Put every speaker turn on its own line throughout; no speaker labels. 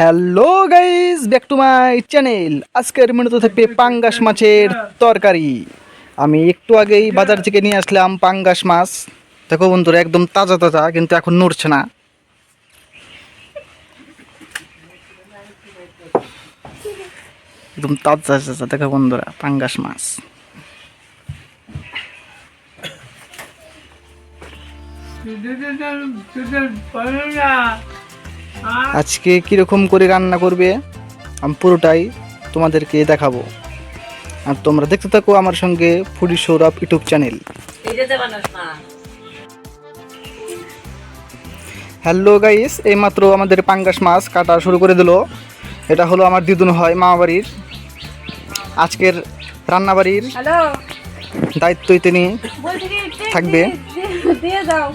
Hello guys back to my channel আজকের মেনুতে থাকবে পাঙ্গাস মাছের তরকারি। আমি একটু আগেই বাজার থেকে নিয়ে আসলাম পাঙ্গাস মাছ। দেখো বন্ধুরা, একদম তাজা তাজা, কিন্তু এখন নড়ছে না। একদম তাজা তাজা, দেখো বন্ধুরা, পাঙ্গাস মাছ। আজকে কীরকম করে রান্না করবে? আমি পুরোটাই তোমাদেরকে দেখাবো। আর তোমরা দেখতে থাকো আমার সঙ্গে foodie Sourav YouTube channel. Hello guys এইমাত্র আমাদের পাঙ্গাস মাছ কাটা শুরু করে দিল। এটা হলো আমার দিদুন হয় মামা বাড়ির। আজকের রান্নাবাড়ির দায়িত্বই তিনি থাকবে।
দিয়ে- দাও।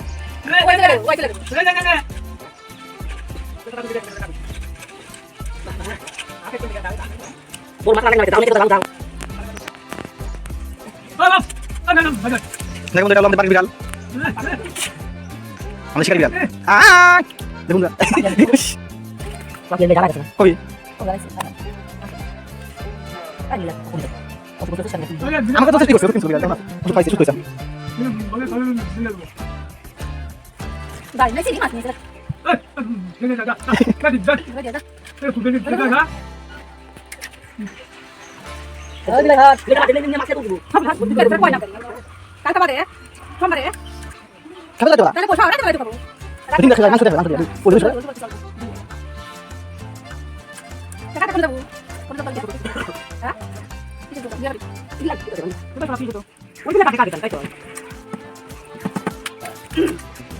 না। ওই চলে গেলো, ওই চলে গেলো।
দেখুন এটা হলো আমাদের বাড়ির বিড়াল আমাদের শিকারি বিড়াল আহ! দেখুন না। কই আমাকে তো চেষ্টা করছে কিন্তু বিড়াল দেখো না ওষুধ পাইছে ওষুধ পাইছে
বাড়ি নাই, চিনি মাছ না
দেবে ওই
দিনে টাকা কাটবে, তাই তো?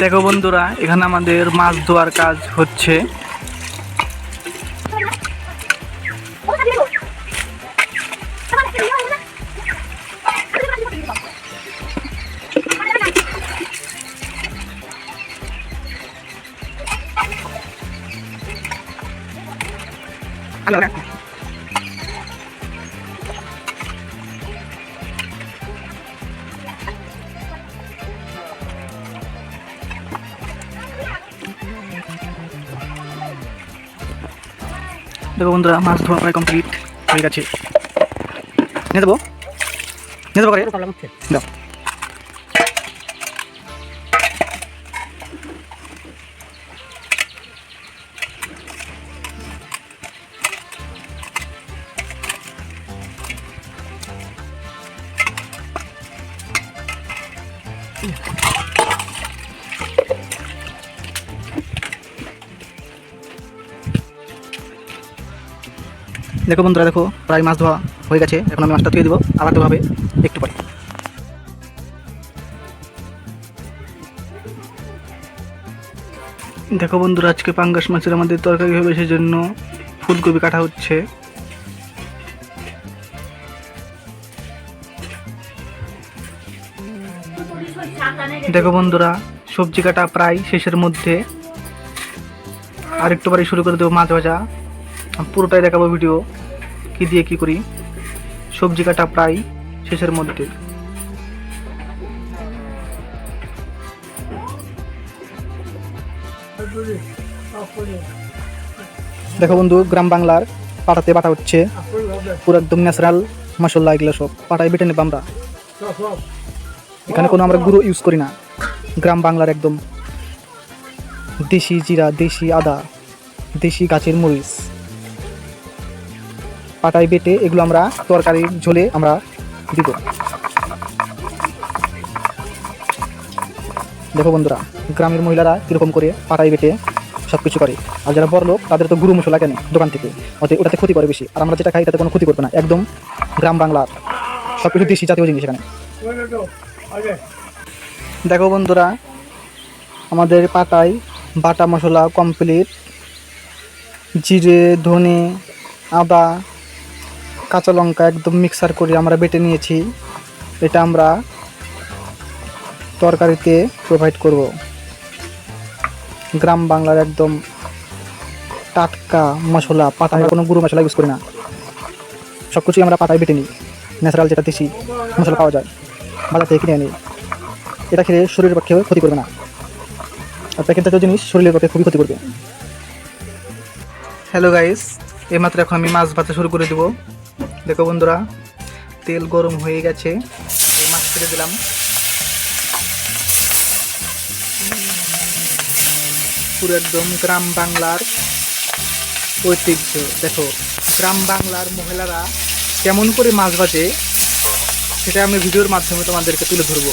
দেখো বন্ধুরা এখানে আমাদের মাছ ধোয়ার কাজ হচ্ছে। দেখো বন্ধুরা মাছ ধোয়া প্রায় কমপ্লিট হয়ে গেছে। নিয়ে দেবো নিয়ে দেবো দাও। দেখো বন্ধুরা, দেখো, প্রায় মাছ ধোয়া হয়ে গেছে। এখন আমি মাছটা ধুয়ে দেবো হবে একটু পরে। দেখো বন্ধুরা, আজকে পাঙ্গাস মাছের আমাদের তরকারি হবে, সেজন্য ফুলকপি কাটা হচ্ছে। দেখো বন্ধুরা, সবজি কাটা প্রায় শেষের মধ্যে। আর একটু শুরু করে দেবো মাছ ভাজা। পুরোটাই দেখাবো ভিডিও। কি দিয়ে কি করি? সবজি কাটা প্রায় শেষের মধ্যে। দেখো বন্ধু, গ্রাম বাংলার পাটাতে বাটা হচ্ছে। পুরো একদম ন্যাচারাল মশলা এগুলো সব পাটায় বেটে নেব আমরা। এখানে কোনো আমরা গুঁড়ো ইউজ করি না। গ্রাম বাংলার একদম দেশি জিরা, দেশি আদা, দেশি গাছের মরিচ। পাটায় বেটে এগুলো আমরা তরকারির ঝোলে আমরা দিব। দেখো বন্ধুরা, গ্রামের মহিলারা কীরকম করে পাটাই বেটে সব কিছু করে। আর যারা বড় লোক তাদের তো গুরু মশলা কেনে দোকান থেকে? ওতে ওটাতে ক্ষতি করে বেশি। আর আমরা যেটা খাই, তাতে কোনো ক্ষতি করবে না। একদম গ্রাম বাংলার সব কিছু দেশি জাতীয় জিনিস এখানে। দেখো বন্ধুরা, আমাদের পাটায় বাটা মশলা কমপ্লিট জিরে, ধনে, আদা কাঁচা লঙ্কা একদম মিক্সার করে আমরা বেটে নিয়েছি। এটা আমরা তরকারিতে প্রোভাইড করব। গ্রাম বাংলার একদম টাটকা মশলা, পাতায় কোনো গুঁড়ো মশলা ইউজ করি না। সব কিছুই আমরা পাতায় বেটে নিই। ন্যাচারাল যেটা দেশি মশলা পাওয়া যায়, বাজার থেকে কিনে আনি এটা খেলে শরীরের পক্ষে ক্ষতি করবে না। আর প্যাকেট জাতীয় জিনিস শরীরের পক্ষে খুবই ক্ষতি করবে। হ্যালো গাইস এইমাত্র এখন আমি মাছ ভাজা শুরু করে দেবো। দেখো বন্ধুরা, তেল গরম হয়ে গেছে। মাছ ছেড়ে দিলাম। পুরো একদম গ্রাম বাংলার ঐতিহ্য। দেখো, গ্রাম বাংলার মহিলারা কেমন করে মাছ ভাজে, সেটা আমি ভিডিওর মাধ্যমে তোমাদেরকে তুলে ধরবো।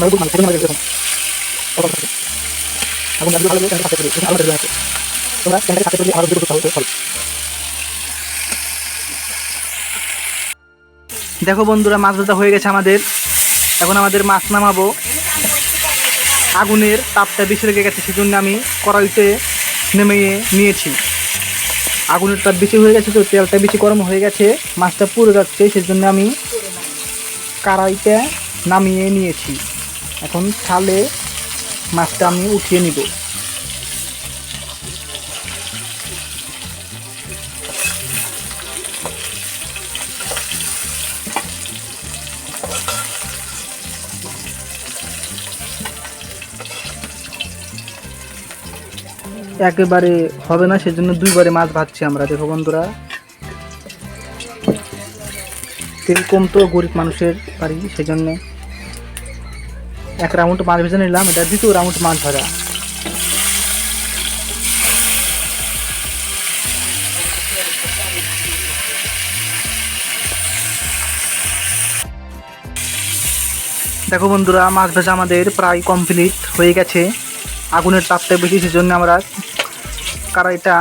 আমরা মানুষ এরকম। এখন ভালো আলাদা আছে তোমরা করতে হবে দেখো বন্ধুরা, মাছ ভাজা হয়ে গেছে আমাদের। এখন আমাদের মাছ নামাবো। আগুনের তাপটা বেশি লেগে গেছে, সেজন্য আমি কড়াইতে নেমে নিয়েছি। আগুনের তাপ বেশি হয়ে গেছে তো, তেলটা বেশি গরম হয়ে গেছে, মাছটা পুড়ে যাচ্ছে, সেজন্য আমি কড়াইতে নামিয়ে নিয়েছি। এখন ছালে মাছটা আমি উঠিয়ে নিব। একেবারে হবে না, সেজন্য দুইবারে মাছ ভাজছি আমরা। দেখো বন্ধুরা, তেল কম তো গরিব মানুষের বাড়ি সেই জন্য এক রাউন্ড মাছ ভেজে নিলাম, এটা দ্বিতীয় রাউন্ড মাছ ভাজা। দেখো বন্ধুরা, মাছ ভাজা আমাদের প্রায় কমপ্লিট হয়ে গেছে। আগুনের তাপটা বেশি, সেজন্য আমরা কড়াইটা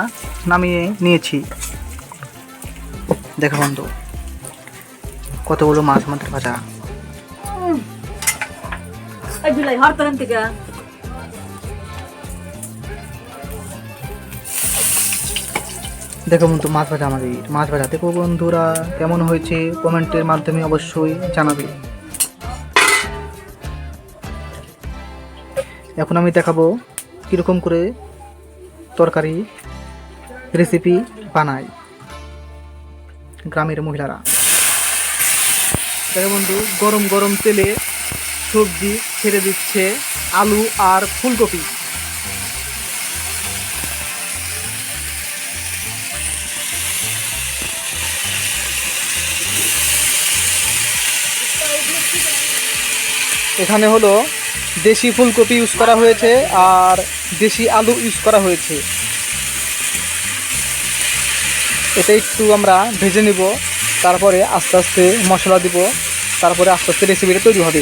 নামিয়ে নিয়েছি। দেখো বন্ধু, কতগুলো মাছ আমাদের ভাজা।
এই জুলাই হর তরন থেকে
দেখো বন্ধু, মাছ ভাজা আমাদের, মাছ ভাজা। দেখো বন্ধুরা, কেমন হয়েছে? কমেন্টের মাধ্যমে অবশ্যই জানাবে। এখন আমি দেখাবো কীরকম করে তরকারি রেসিপি বানায় গ্রামের মহিলারা। দেখো বন্ধু, গরম গরম তেলে সবজি ছেড়ে দিচ্ছে আলু আর ফুলকপি। এখানে হলো দেশি ফুলকপি ইউজ করা হয়েছে আর দেশি আলু ইউজ করা হয়েছে। এটা একটু আমরা ভেজে নিব, তারপরে আস্তে আস্তে মশলা দিব, তারপরে আস্তে আস্তে রেসিপিটা তৈরি হবে।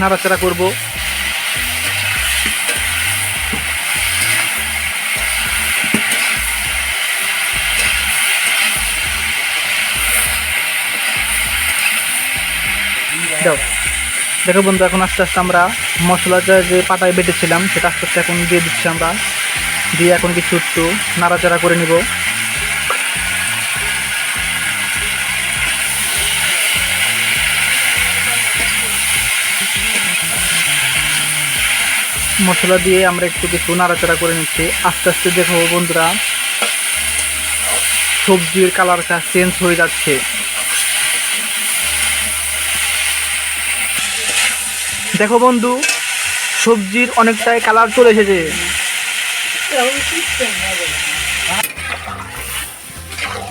নাড়াচাড়া করব। দেখো বন্ধু, এখন আস্তে আস্তে আমরা মশলাটা যে পাটায় বেটেছিলাম, সেটা আস্তে আস্তে এখন দিয়ে দিচ্ছি আমরা। দিয়ে এখন কিছু একটু নাড়াচাড়া করে নিব। মশলা দিয়ে আমরা একটু কিছু নাড়াচাড়া করে নিচ্ছি। আস্তে আস্তে দেখো বন্ধুরা, সবজির কালারটা চেঞ্জ হয়ে যাচ্ছে। দেখো বন্ধু, সবজির অনেকটাই কালার চলে এসেছে।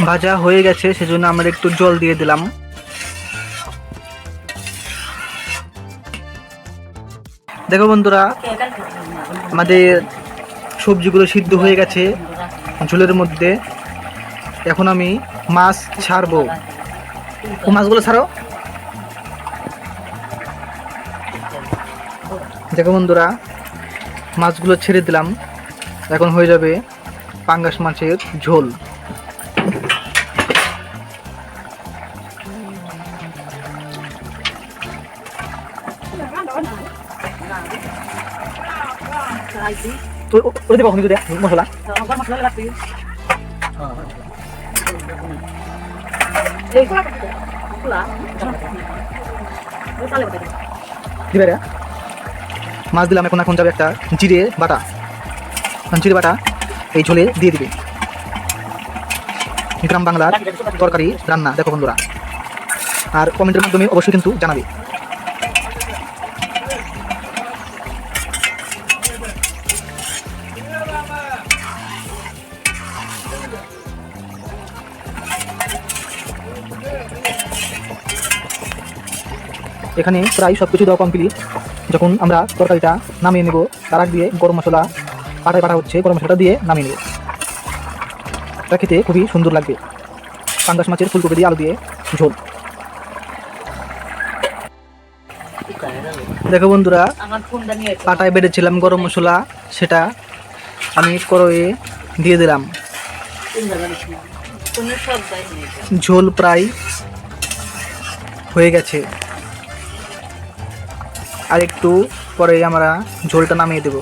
ভাজা হয়ে গেছে, সেজন্য আমরা একটু জল দিয়ে দিলাম। দেখো বন্ধুরা, আমাদের সবজিগুলো সিদ্ধ হয়ে গেছে ঝোলের মধ্যে। এখন আমি মাছ ছাড়বো। ও মাছগুলো ছাড়ো। দেখো বন্ধুরা, মাছগুলো ছেড়ে দিলাম। এখন হয়ে যাবে পাঙ্গাস মাছের ঝোল। তো ও- ওটা দেবো দেয়া মশলা। দিবে মাছ দিলাম, এখন এখন যাবে একটা জিরে বাটা। জিরে বাটা এই ঝোলে দিয়ে দিবে। গ্রাম বাংলার তরকারি রান্না, দেখো বন্ধুরা। আর কমেন্টের মাধ্যমে অবশ্যই কিন্তু জানাবে। এখানে প্রায় সব কিছু দেওয়া কমপ্লিট যখন আমরা তরকারিটা নামিয়ে নেব তার আগ দিয়ে গরম মশলা পাটায় পাটা হচ্ছে গরম মশলাটা দিয়ে নামিয়ে নেব। এটা খেতে খুবই সুন্দর লাগবে। পাঙ্গাস মাছের ফুলকপি দিয়ে আলু দিয়ে ঝোল। দেখো বন্ধুরা পাটায় বেড়েছিলাম গরম মশলা সেটা আমি করয়ে দিয়ে দিলাম। ঝোল প্রায় হয়ে গেছে। আর একটু পরে আমরা ঝোলটা নামিয়ে দেব।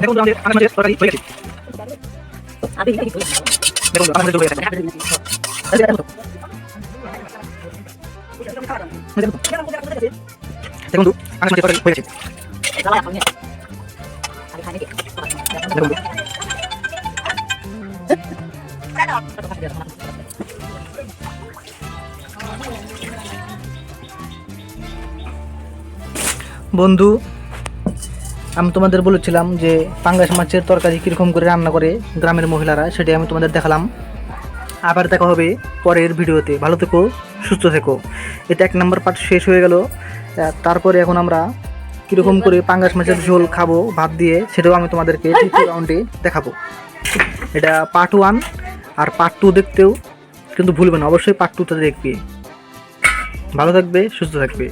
দেখুন আমাদের তরকারি হয়ে গেছে
আমি
দেখুন ঝোল হয়ে গেছে দেখুন পাঙ্গাস মাছের তরকারি হয়ে গেছে দেখুন। বন্ধু, আমি তোমাদের বলেছিলাম যে পাঙ্গাস মাছের তরকারি কীরকম করে রান্না করে গ্রামের মহিলারা সেটাই আমি তোমাদের দেখালাম। আবার দেখা হবে পরের ভিডিওতে। ভালো থেকো, সুস্থ থেকো। এটা এক নম্বর পার্ট শেষ হয়ে গেল। তারপরে এখন আমরা কীরকম করে পাঙ্গাস মাছের ঝোল খাব, ভাত দিয়ে, সেটাও আমি তোমাদেরকে তৃতীয় রাউন্ডে দেখাবো। এটা পার্ট ওয়ান আর পার্ট টু দেখতেও কিন্তু ভুলবে না। অবশ্যই পার্ট টুটা দেখবে। ভালো থাকবে, সুস্থ থাকবে।